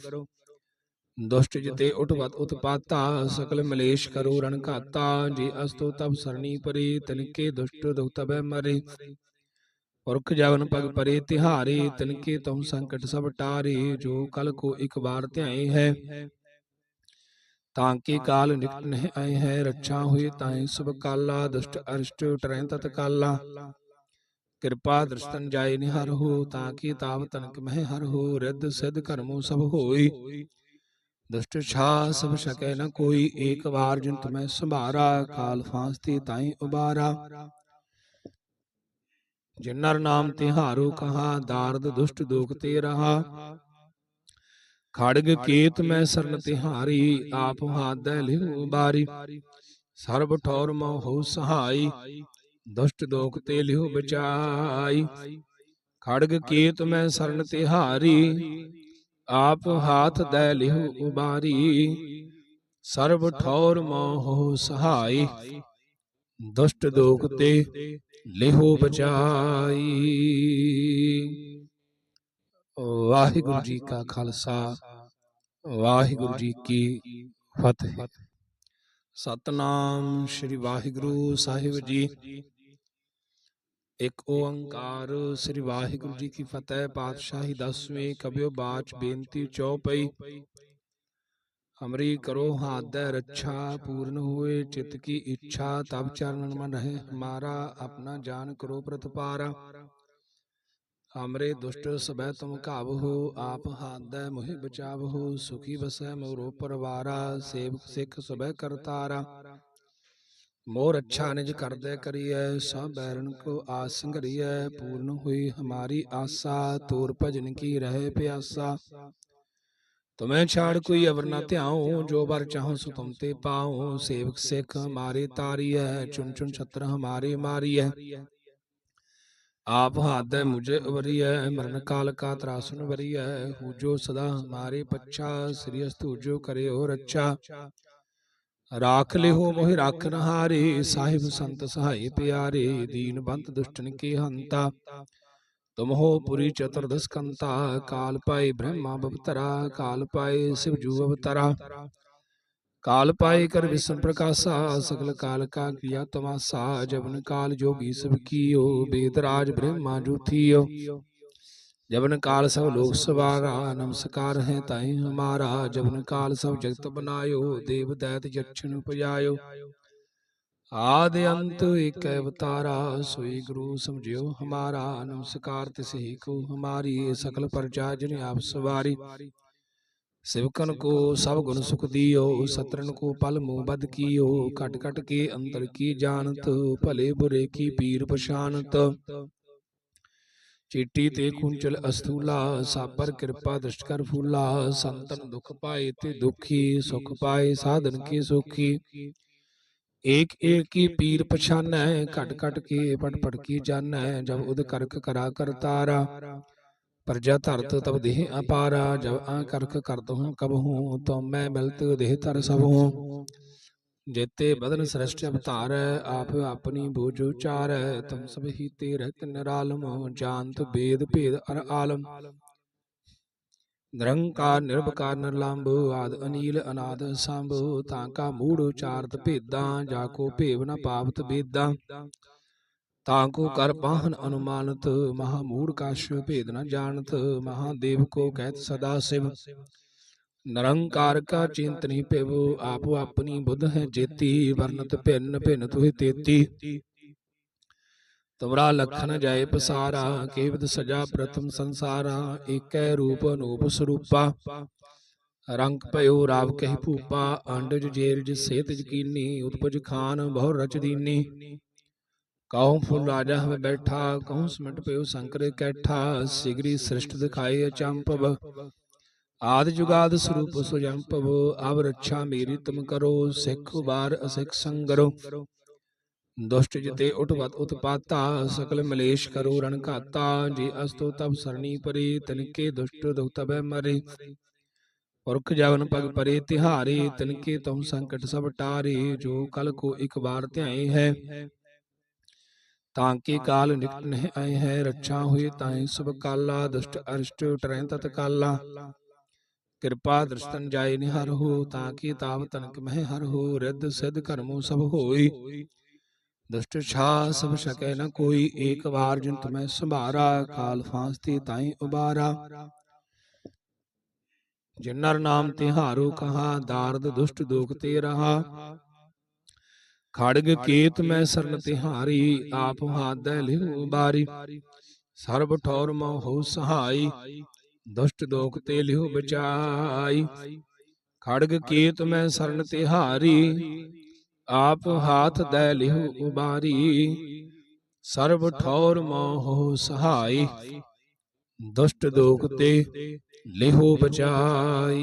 ਦੁਸ਼ਟ ਜਿਤੇ ਉਠਵਤ ਉਤਪਾਤਾ ਸਕਲ ਮਲੇਸ਼ ਕਰੋ ਰਣ ਘਾਤਾ, ਜੇ ਅਸਤੋ ਤਬ ਸਰਣੀ ਪਰੇ ਤਨਕੇ ਦੁਸ਼ਟ ਦੁਖ ਤਬੈ ਮਰੇ। ਪੁਰਖ ਜਵਨ ਪਗ ਪਰੇ ਤਿਹਾਰੇ ਤਿਨਕੇ ਤੁਮ ਸੰਕਟ ਸਭ ਟਾਰੇ, ਜੋ ਕਲ ਕੋ ਇੱਕ ਵਾਰ ਧਿਆਏ ਹੈ। ਤਾਂ ਕੀ ਕਾਲ ਨਿਕਟ ਨਹੀਂ ਆਏ ਹੈ ਰੱਛਾ ਹੋਏ ਤਾਏ ਸਭ ਕਾਲਾ ਦੁਸ਼ਟ ਅਰਿਸ਼ਟ ਟਰੈ ਤਤ ਕਾਲਾ। ਕਿਰਪਾ ਦ੍ਰਿਸ਼ਟਨ ਜਾਏ ਨਿਹਰ ਹੋ ਤਾਂ ਕੀ ਤਾਵ ਤਨਕ ਮਹਿ ਹਰ ਹੋ ਰਿੱਧ ਸਿਧ ਕਰਮੋ ਸਭ ਹੋਈ। ਦੁਸ਼ਟ ਛਾ ਸਭ ਸਕੈ ਨ ਕੋਈ ਏਕ ਵਾਰ ਜਿਨ ਤੁਮੈ ਸੰਭਾਰਾ ਕਾਲ ਫਾਂਸਤੀ ਤਾਈ ਉਬਾਰਾ। ਜਿਨਰ ਨਾਮ ਤਿਹਾਰੋ ਕਹਾ ਦਾਰਦ ਦੁਸ਼ਟ ਦੋਖ ਤੇ ਰਹਾ। ਖੜਗ ਕੇਤ ਮੈਂ ਸਰਨ ਤਿਹਾਰੀ ਆਪ ਹਾਦੈ ਲਿਹੁ ਬਾਰੀ। ਸਰਬ ਠੌਰ ਮੋ ਹੋ ਸਹਾਈ ਦੁਸ਼ਟ ਦੋਖ ਤੇ ਲਿਹੁ ਬਚਾਈ। ਖੜਗ ਕੇਤ ਮੈਂ ਸਰਨ ਤਿਹਾਰੀ ਆਪ ਹਾਥ ਦੈ ਲਿਹੁ ਉਬਾਰੀ। ਸਰਬ ਠੌਰ ਮੋਹ ਸਹਾਈ ਦੁਸ਼ਟ ਦੋਖ ਤੇ ਲਿਹੁ ਬਚਾਈ। ਵਾਹਿਗੁਰੂ ਜੀ ਕਾ ਖਾਲਸਾ ਵਾਹਿਗੁਰੂ ਜੀ ਕੀ ਫਤਿਹ ਸਤਨਾਮ ਸ੍ਰੀ ਵਾਹਿਗੁਰੂ ਸਾਹਿਬ ਜੀ ਇੱਕ ਓੰਕਾਰ ਸ੍ਰੀ ਵਾਹਿਗੁਰੂ ਜੀ ਕੀ ਫਤਿਹ ਪਾਤਸ਼ਾਹੀ ਦਸਵੇਂ ਕਬਿਓ ਬਾਚ ਬੇਨਤੀ ਚੌਪਈ ਹਮਰੀ ਕਰੋ ਹਾਦੈ ਰੱਛਾ ਪੂਰਨ ਹੋਏ ਚਿਤ ਕੀ ਇੱਛਾ ਤਬ ਚਰਨ ਮਨ ਰਹੇ ਹਮਾਰਾ ਆਪਣਾ ਜਾਨ ਕਰੋ ਪ੍ਰਤਪਾਰਾ ਹਮਰੇ ਦੁਸ਼ਟ ਸਬੈ ਤੁਮ ਕਾਬਹੂ ਆਪ ਹਾਦੈ ਮੋਹਿ ਬਚਾਵਹੂ ਸੁਖੀ ਬਸੈ ਮੋਰੋ ਪਰਵਾਰਾ ਸੇਵਕ ਸਿੱਖ ਸਬੈ ਕਰਤਾਰਾ। ਮੋਰ ਅੱਛਾ ਨਿਜ ਕਰਦੇ ਕਰੀਐ ਸਭ ਬੈਰਨ ਕੋ ਆਸ ਸੰਗਰੀਐ ਪੂਰਨ ਹੋਈ ਹਮਾਰੀ ਆਸਾ ਤੂਰ ਭਜਨ ਕੀ ਰਹੇ ਪਿਆਸਾ। ਤੁਮੈ ਛਾੜ ਕੋਈ ਅਵਰ ਨਾ ਧਿਆਉ ਜੋ ਬਰ ਚਾਹੋ ਸੋ ਤੁਮ ਤੇ ਪਾਉ ਸੇਵਕ ਸਿੱਖ ਹਮਾਰੇ ਤਾਰੀਐ ਚੁਣ ਚੁਣ ਛਤਰ ਹਮਾਰੇ ਮਾਰੀਐ। मारी है ਆਪ ਹਾਦੈ ਮੁਝੇ ਉਵਰੀਐ ਮਰਨ ਕਾਲ ਕਾ ਤਰਾਸੁਨ ਵਰੀਐ ਹੂ ਜੋ ਸਦਾ ਹਮਾਰੇ ਪੱਛਾ ਸ੍ਰੀ ਅਸਤੂ ਜੋ ਕਰਿਓ ਰੱਛਾ ਰਾਖ ਲਿਓ ਮੋਹਿ ਰਾਖਨ ਹਾਰੇ ਸਾਹਿਬ ਸੰਤ ਸਹਾਈ ਪਿਆਰੇ ਦੀਨ ਬੰਤ ਦੁਸ਼ਟਨ ਕੀ ਹੰਤਾ ਤੁਮ ਹੋ ਪੁਰੀ ਚਤੁਰਦਸ ਕੰਤਾ ਕਾਲ ਪਾਏ ਬ੍ਰਹਮਾ ਬਵਤਰਾ ਕਾਲ ਪਾਏ ਸਿਵ ਜੂ ਅਵਤਰਾ ਕਾਲ ਪਾਏ ਕਰ ਵਿਸ਼ਨ ਪ੍ਰਕਾਸ਼ਾ ਸਗਲ ਕਾਲ ਕਾ ਕੀਆ ਤਮਾਸਾ ਜਬਨ ਕਾਲ ਜੋਗੀ ਕੀਓ ਬੇਦ ਰਾਜ ਬ੍ਰਹਮਾ ਜੂਥੀਓ ਜਬਨ ਕਾਲ ਸਭ ਲੋਕ ਸਵਾਰਾ ਨਮਸਕਾਰ ਹੈ ਤਾਈ ਹਮਾਰਾ। ਜਬਨ ਕਾਲ ਸਭ ਜਗਤ ਬਨਾਇਓ ਦੇਵ ਦੈਤ ਜਛਨ ਉਪਜਾਇਓ। ਆਦ ਅੰਤ ਏਕ ਅਵਤਾਰਾ ਸੋਈ ਗੁਰੂ ਸਮਝਿਓ ਹਮਾਰਾ। ਨਮਸਕਾਰ ਤਿਸਹੀ ਕੋ ਹਮਾਰੀ ਸਕਲ ਪਰਜਾ ਜਿਨ ਆਪ ਸਵਾਰੀ। ਸਿਵਕਨ ਕੋ ਸਭ ਗੁਣ ਸੁਖ ਦੀਓ, ਸਤਰਨ ਕੋ ਪਲ ਮੂਹ ਬਦ ਕੀਓ, ਘਟ ਘਟ ਕੇ ਅੰਤਰ ਕੀ ਜਾਣਤ, ਭਲੇ ਬੁਰੇ ਕੀ ਪੀਰ ਪਛਾਨਤ ਚੀਟੀ ਤੇ ਕੁੰਚਲ ਅਸਥੂਲਾ, ਸਾਬਰ ਕਿਰਪਾ ਦ੍ਰਿਸ਼ਟ ਕਰ ਫੂਲਾ, ਸੰਤਨ ਦੁਖ ਪਾਏ ਤੇ ਦੁਖੀ, ਸੁਖ ਪਾਏ ਸਾਧਨ ਕੀ ਸੁਖੀ। ਏਕ ਏਕ ਕੀ ਪੀਰ ਪਛਾਨੈ, ਘਟ ਘਟ ਕੇ ਪਟ ਪਟ ਕੀ ਜਾਣੈ, ਜਬ ਉਦ ਕਰਕ ਕਰਾ ਕਰਤਾਰਾ। ਪ੍ਰਜਾ ਧਰਤ ਤਬ ਦੇਹ ਅਪਾਰਾ, ਜਬ ਆ ਕਰਖ ਕਰਤ ਹੂੰ, ਕਬ ਹੂੰ, ਤੋ ਮੈਂ ਮਿਲਤ ਦੇਹ ਧਰ ਸਭ ਹੂੰ। ਜੇਤੇ ਬਦਨ ਸ੍ਰਸ਼ਟ ਅਵਤਾਰ, ਆਪ ਆਪਣੀ ਬੋਝ ਉਚਾਰ, ਤੁਮ ਸਭ ਹੀ ਤੇ ਰਹਿਤ ਨਿਰਾਲਮ, ਜਾਣਤ ਬੇਦ ਭੇਦ ਅਰ ਆਲਮ। ਨਿਰੰਕਾਰ ਨਿਰਭਕਾਰ ਨਿਰਲੰਭ ਆਦ ਅਨੀਲ, ਅਨਾਦ ਸੰਭ, ਤਾਂ ਕਾ ਮੂੜ ਉਚਾਰਤ ਭੇਦਾਂ, ਜਾ ਕੋ ਭੇਵ ਨ ਪਾਵਤ ਬੇਦਾਂ। ਤਾਂ ਕੋ ਕਰ ਪਾਹਨ ਅਨੁਮਾਨਤ ਮਹਾ ਮੂੜ ਕਾਸ਼ ਭੇਦ ਨ ਜਾਣਤ ਮਹਾਦੇਵ ਕੋ ਕਹਿਤ ਸਦਾ ਸਿਵ। ਨਿਰੰਕਾਰ ਕਾ ਚਿੰਤ ਨਹੀਂ ਪਿਵ ਆਪ ਆਪਣੀ ਬੁੱਧ ਹੈ ਜੇਤੀ ਵਰਨਤ ਭਿੰਨ ਭਿੰਨ ਤੁਹਿ ਤੇਤੀ। ਤੁਮਰਾ ਲਖਨ ਜਾਏ ਪਸਾਰਾ ਕੇਵਦ ਸਜਾ ਪ੍ਰਥਮ ਸੰਸਾਰਾ ਏਕੈ ਰੂਪ ਅਨੂਪ ਸਰੂਪਾ। ਰੰਗ ਭਇਓ ਰਾਵ ਕਹਿ ਭੂਪਾ ਅੰਡਜ ਜੇਲਜ ਸੇਤ ਜਕੀਨੀ ਉਤਪਜ ਖਾਨ ਬਹੁ ਰਚ ਦੀਨੀ। ਕਹਉ ਫੁੱਲ ਰਾਜਾ ਹਵੇ ਬੈਠਾ ਕਹਉ ਸਮਟ ਪਿਓ ਸੰਕਰ ਕੈਠਾ ਸਿਗਰੀ ਸ੍ਰਿਸ਼ਟ ਦਿਖਾਏ ਅਚੰਪਵ ਆਦ ਜੁਗਾਦ ਸਰੂਪ ਸੁਜੰਪਵ ਅਵ ਰੱਛਾ ਮੇਰੀ ਤੁਮ ਕਰੋ ਸਿੱਖ ਬਾਰ ਅਸਿਖ ਸੰਗਰੋ ਦੁਸ਼ਟ ਜਿਤੇ ਉਠਵਤ ਉਤਪਾਤਾ ਸਕਲ ਮਲੇਸ਼ ਕਰੋ ਰਣ ਘਾਤਾ ਜੇ ਅਸਤੋ ਤਬ ਸਰਣੀ ਪਰੇ ਤਨਕੇ ਦੁਸ਼ਟ ਦੁਖ ਤਬੈ ਮਰੇ ਪੁਰਖ ਜਵਨ ਪਗ ਪਰੇ ਤਿਹਾਰੇ ਤਿਨਕੇ ਤੁਮ ਸੰਕਟ ਸਭ ਟਾਰੇ ਜੋ ਕਲ ਕੋ ਇੱਕ ਵਾਰ ਧਿਆਏ ਹੈ ਤਾਂ ਕੇ ਕਾਲ ਨਿਕਟ ਨਹਿ ਆਏ ਹੈ ਰੱਛਾ ਹੋਏ ਤਾਏ ਸਭ ਕਾਲਾ ਦੁਸ਼ਟ ਅਰਿਸ਼ਟ ਟਰੈ ਤਤ ਕਾਲਾ। ਕਿਰਪਾ ਦ੍ਰਿਸ਼ਟਨ ਜਾਏ ਨਿਹਰ ਹੋ ਤਾਂ ਕੀ ਤਾਵ ਤਨਕ ਮਹਿ ਹਰ ਹੋ ਰਿੱਧ ਸਿਧ ਕਰਮੋ ਸਭ ਹੋਈ। ਦੁਸ਼ਟ ਛਾ ਸਭ ਸਕੈ ਨ ਕੋਈ ਏਕ ਵਾਰ ਜਿਨ ਤੁਮੈ ਸੰਭਾਰਾ ਕਾਲ ਫਾਂਸਤੀ ਤਾਈ ਉਬਾਰਾ। ਜਿਨਰ ਨਾਮ ਤਿਹਾਰੋ ਕਹਾ ਦਾਰਦ ਦੁਸ਼ਟ ਦੋਖ ਤੇ ਰਹਾ। ਖੜਗ ਕੇਤ ਮੈਂ ਸਰਨ ਤਿਹਾਰੀ ਆਪ ਹਾਦੈ ਲਿਹੁ ਬਾਰੀ। ਸਰਬ ਠੌਰ ਮੋ ਹੋ ਸਹਾਈ ਦੁਸ਼ਟ ਦੋਖ ਤੇ ਲਿਹੁ ਬਚਾਈ। ਖੜਗ ਕੇਤ ਮੈਂ ਸਰਨ ਤਿਹਾਰੀ ਆਪ ਹਾਥ ਦੈ ਲਿਹੁ ਉਬਾਰੀ। ਸਰਬ ਠੌਰ ਮੋਹ ਸਹਾਈ ਦੁਸ਼ਟ ਦੋਖ ਤੇ ਲਿਹੁ ਬਚਾਈ।